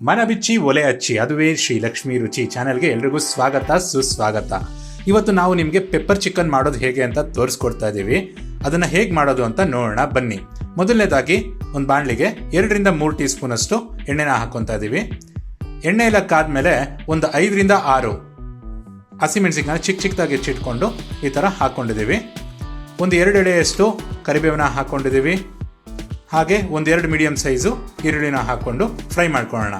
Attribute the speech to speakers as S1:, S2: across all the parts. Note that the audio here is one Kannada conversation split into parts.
S1: ಮನ ಬಿಚ್ಚಿ ಒಲೆ ಹಚ್ಚಿ, ಅದುವೇ ಶ್ರೀ ಲಕ್ಷ್ಮಿ ರುಚಿ ಚಾನೆಲ್ಗೆ ಎಲ್ರಿಗೂ ಸ್ವಾಗತ, ಸುಸ್ವಾಗತ. ಇವತ್ತು ನಾವು ನಿಮಗೆ ಪೆಪ್ಪರ್ ಚಿಕನ್ ಮಾಡೋದು ಹೇಗೆ ಅಂತ ತೋರಿಸ್ಕೊಡ್ತಾ ಇದ್ದೀವಿ ಅದನ್ನ ಹೇಗೆ ಮಾಡೋದು ಅಂತ ನೋಡೋಣ, ಬನ್ನಿ. ಮೊದಲನೇದಾಗಿ ಒಂದು ಬಾಣಲಿಗೆ ಎರಡರಿಂದ ಮೂರು ಟೀ ಸ್ಪೂನ್ ಅಷ್ಟು ಎಣ್ಣೆನ ಹಾಕೊತಾ ಇದ್ದೀವಿ ಎಣ್ಣೆ ಎಲ್ಲ ಕಾದ್ಮೇಲೆ ಒಂದು ಐದರಿಂದ ಆರು ಹಸಿಮೆಣಸಿನ ಚಿಕ್ಕ ಚಿಕ್ಕದಾಗಿ ಹೆಚ್ಚಿಟ್ಕೊಂಡು ಈ ಥರ ಹಾಕ್ಕೊಂಡಿದ್ದೀವಿ ಒಂದು ಎರಡು ಎಳೆಯಷ್ಟು ಕರಿಬೇವನ್ನ ಹಾಕ್ಕೊಂಡಿದ್ದೀವಿ ಹಾಗೆ ಒಂದೆರಡು ಮೀಡಿಯಂ ಸೈಜು ಈರುಳ್ಳಿನ ಹಾಕ್ಕೊಂಡು ಫ್ರೈ ಮಾಡ್ಕೊಳ್ಳೋಣ.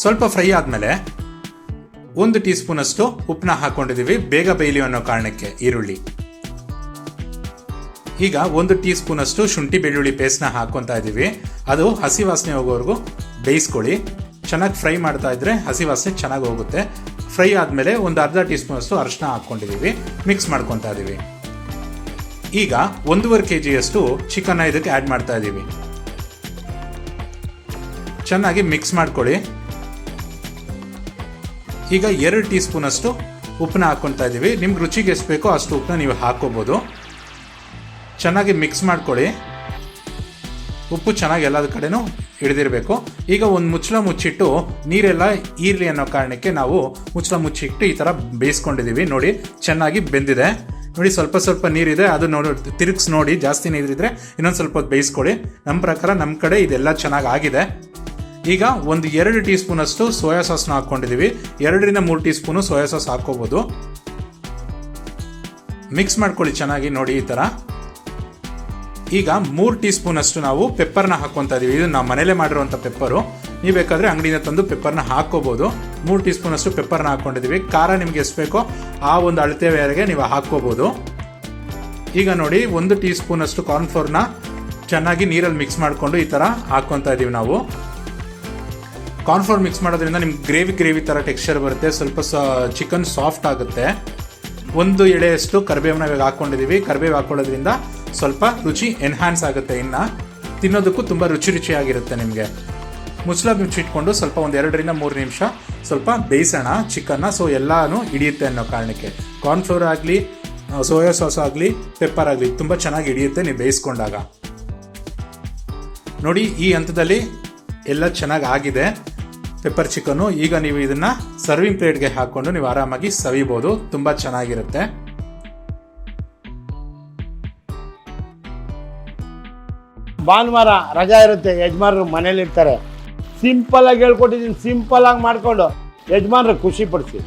S1: ಸ್ವಲ್ಪ ಫ್ರೈ ಆದಮೇಲೆ ಒಂದು ಟೀ ಸ್ಪೂನ್ ಅಷ್ಟು ಉಪ್ಪನ್ನ ಹಾಕ್ಕೊಂಡಿದ್ದೀವಿ ಬೇಗ ಬೇಯಲಿ ಅನ್ನೋ ಕಾರಣಕ್ಕೆ ಈರುಳ್ಳಿ. ಈಗ ಒಂದು ಟೀ ಸ್ಪೂನ್ ಅಷ್ಟು ಶುಂಠಿ ಬೆಳ್ಳುಳ್ಳಿ ಪೇಸ್ಟ್ನ ಹಾಕ್ಕೊತಾ ಇದ್ದೀವಿ. ಅದು ಹಸಿ ವಾಸನೆ ಹೋಗೋವರೆಗೂ ಬೇಯಿಸ್ಕೊಳ್ಳಿ. ಚೆನ್ನಾಗಿ ಫ್ರೈ ಮಾಡ್ತಾ ಇದ್ರೆ ಹಸಿ ವಾಸನೆ ಚೆನ್ನಾಗಿ ಹೋಗುತ್ತೆ. ಫ್ರೈ ಆದಮೇಲೆ ಒಂದು ಅರ್ಧ ಟೀ ಸ್ಪೂನ್ ಅಷ್ಟು ಅರಶಿನ ಹಾಕ್ಕೊಂಡಿದ್ದೀವಿ. ಮಿಕ್ಸ್ ಮಾಡ್ಕೊತಾ ಇದ್ದೀವಿ. ಈಗ ಒಂದೂವರೆ ಕೆ ಜಿಯಷ್ಟು ಚಿಕನ್ನ ಇದಕ್ಕೆ ಆ್ಯಡ್ ಮಾಡ್ತಾ ಇದ್ದೀವಿ. ಚೆನ್ನಾಗಿ ಮಿಕ್ಸ್ ಮಾಡ್ಕೊಳ್ಳಿ. ಈಗ ಎರಡು ಟೀ ಸ್ಪೂನ್ ಅಷ್ಟು ಉಪ್ಪನ್ನ ಹಾಕ್ಕೊತಾ ಇದ್ದೀವಿ. ನಿಮ್ಗೆ ರುಚಿಗೆ ಎಷ್ಟು ಬೇಕೋ ಅಷ್ಟು ಉಪ್ಪನ್ನ ನೀವು ಹಾಕ್ಕೋಬೋದು. ಚೆನ್ನಾಗಿ ಮಿಕ್ಸ್ ಮಾಡ್ಕೊಳ್ಳಿ. ಉಪ್ಪು ಚೆನ್ನಾಗಿ ಎಲ್ಲದ ಕಡೆನೂ ಹಿಡಿದಿರಬೇಕು. ಈಗ ಒಂದು ಮುಚ್ಚಳ ಮುಚ್ಚಿಟ್ಟು ನೀರೆಲ್ಲ ಈರಲಿ ಅನ್ನೋ ಕಾರಣಕ್ಕೆ ನಾವು ಮುಚ್ಚಳ ಮುಚ್ಚಿಟ್ಟು ಈ ಥರ ಬೇಯಿಸ್ಕೊಂಡಿದ್ದೀವಿ. ನೋಡಿ, ಚೆನ್ನಾಗಿ ಬೆಂದಿದೆ. ನೋಡಿ, ಸ್ವಲ್ಪ ಸ್ವಲ್ಪ ನೀರಿದೆ, ಅದು ನೋಡಿ, ತಿರುಗಿಸ್ ನೋಡಿ, ಜಾಸ್ತಿ ನೀರಿದ್ರೆ ಇನ್ನೊಂದು ಸ್ವಲ್ಪ ಹೊತ್ತು ಬೇಯಿಸ್ಕೊಳ್ಳಿ. ನಮ್ಮ ಪ್ರಕಾರ ನಮ್ಮ ಕಡೆ ಇದೆಲ್ಲ ಚೆನ್ನಾಗಿ ಆಗಿದೆ. ಈಗ ಒಂದು ಎರಡು ಟೀ ಸ್ಪೂನಷ್ಟು ಸೋಯಾ ಸಾಸ್ನ ಹಾಕ್ಕೊಂಡಿದ್ದೀವಿ ಎರಡರಿಂದ ಮೂರು ಟೀ ಸ್ಪೂನು ಸೋಯಾ ಸಾಸ್ ಹಾಕ್ಕೋಬೋದು. ಮಿಕ್ಸ್ ಮಾಡ್ಕೊಳ್ಳಿ ಚೆನ್ನಾಗಿ ನೋಡಿ ಈ ಥರ ಈಗ ಮೂರು ಟೀ ಸ್ಪೂನಷ್ಟು ನಾವು ಪೆಪ್ಪರ್ನ ಹಾಕ್ಕೊತಾ ಇದೀವಿ. ಇದು ನಾವು ಮನೇಲೆ ಮಾಡಿರುವಂಥ ಪೆಪ್ಪರು. ನೀವು ಬೇಕಾದರೆ ಅಂಗಡಿಯಿಂದ ತಂದು ಪೆಪ್ಪರ್ನ ಹಾಕ್ಕೋಬೋದು. ಮೂರು ಟೀ ಸ್ಪೂನಷ್ಟು ಪೆಪ್ಪರ್ನ ಹಾಕ್ಕೊಂಡಿದ್ದೀವಿ. ಖಾರ ನಿಮ್ಗೆ ಎಷ್ಟು ಬೇಕೋ ಆ ಒಂದು ಅಳತೆ ವೇರೆಗೆ ನೀವು ಹಾಕ್ಕೋಬೋದು. ಈಗ ನೋಡಿ, ಒಂದು ಟೀ ಸ್ಪೂನಷ್ಟು ಕಾರ್ನ್ಫ್ಲೋರ್ನ ಚೆನ್ನಾಗಿ ನೀರಲ್ಲಿ ಮಿಕ್ಸ್ ಮಾಡಿಕೊಂಡು ಈ ಥರ ಹಾಕ್ಕೊತಾ ಇದ್ದೀವಿ ನಾವು. ಕಾರ್ನ್ಫ್ಲೋರ್ ಮಿಕ್ಸ್ ಮಾಡೋದ್ರಿಂದ ನಿಮ್ಗೆ ಗ್ರೇವಿ ಗ್ರೇವಿ ಥರ ಟೆಕ್ಸ್ಚರ್ ಬರುತ್ತೆ. ಸ್ವಲ್ಪ ಚಿಕನ್ ಸಾಫ್ಟ್ ಆಗುತ್ತೆ. ಒಂದು ಎಳೆಯಷ್ಟು ಕರಿಬೇವನ್ನ ಇವಾಗ ಹಾಕ್ಕೊಂಡಿದ್ದೀವಿ. ಕರಿಬೇವು ಹಾಕ್ಕೊಳ್ಳೋದ್ರಿಂದ ಸ್ವಲ್ಪ ರುಚಿ ಎನ್ಹಾನ್ಸ್ ಆಗುತ್ತೆ ಇನ್ನು. ತಿನ್ನೋದಕ್ಕೂ ತುಂಬ ರುಚಿ ರುಚಿಯಾಗಿರುತ್ತೆ ನಿಮಗೆ. ಮುಚ್ಚಳ ಮುಚ್ಚಿಟ್ಕೊಂಡು ಸ್ವಲ್ಪ ಒಂದು ಎರಡರಿಂದ ಮೂರು ನಿಮಿಷ ಸ್ವಲ್ಪ ಬೇಯಿಸೋಣ ಚಿಕನ್ನ ಸೊ ಎಲ್ಲಾನು ಹಿಡಿಯುತ್ತೆ ಅನ್ನೋ ಕಾರಣಕ್ಕೆ. ಕಾರ್ನ್ಫ್ಲೋರ್ ಆಗಲಿ ಸೋಯಾ ಸಾಸ್ ಆಗಲಿ ಪೆಪ್ಪರ್ ಆಗಲಿ ತುಂಬ ಚೆನ್ನಾಗಿ ಹಿಡಿಯುತ್ತೆ ನೀವು ಬೇಯಿಸ್ಕೊಂಡಾಗ. ನೋಡಿ, ಈ ಹಂತದಲ್ಲಿ ಎಲ್ಲ ಚೆನ್ನಾಗಿ ಆಗಿದೆ. ಪೆಪ್ಪರ್ ಚಿಕನ್ನು ಈಗ ನೀವು ಇದನ್ನು ಸರ್ವಿಂಗ್ ಪ್ಲೇಟ್ಗೆ ಹಾಕ್ಕೊಂಡು ನೀವು ಆರಾಮಾಗಿ ಸವಿಬೋದು, ತುಂಬ ಚೆನ್ನಾಗಿರುತ್ತೆ.
S2: ಭಾನುವಾರ ರಜಾ ಇರುತ್ತೆ, ಯಜಮಾನರು ಮನೇಲಿ ಇರ್ತಾರೆ ಸಿಂಪಲ್ ಆಗಿ ಹೇಳ್ಕೊಟ್ಟಿದ್ದೀನಿ ಸಿಂಪಲ್ ಆಗಿ ಮಾಡ್ಕೊಂಡು ಯಜಮಾನ್ರಿಗೆ ಖುಷಿ ಪಡಿಸಿ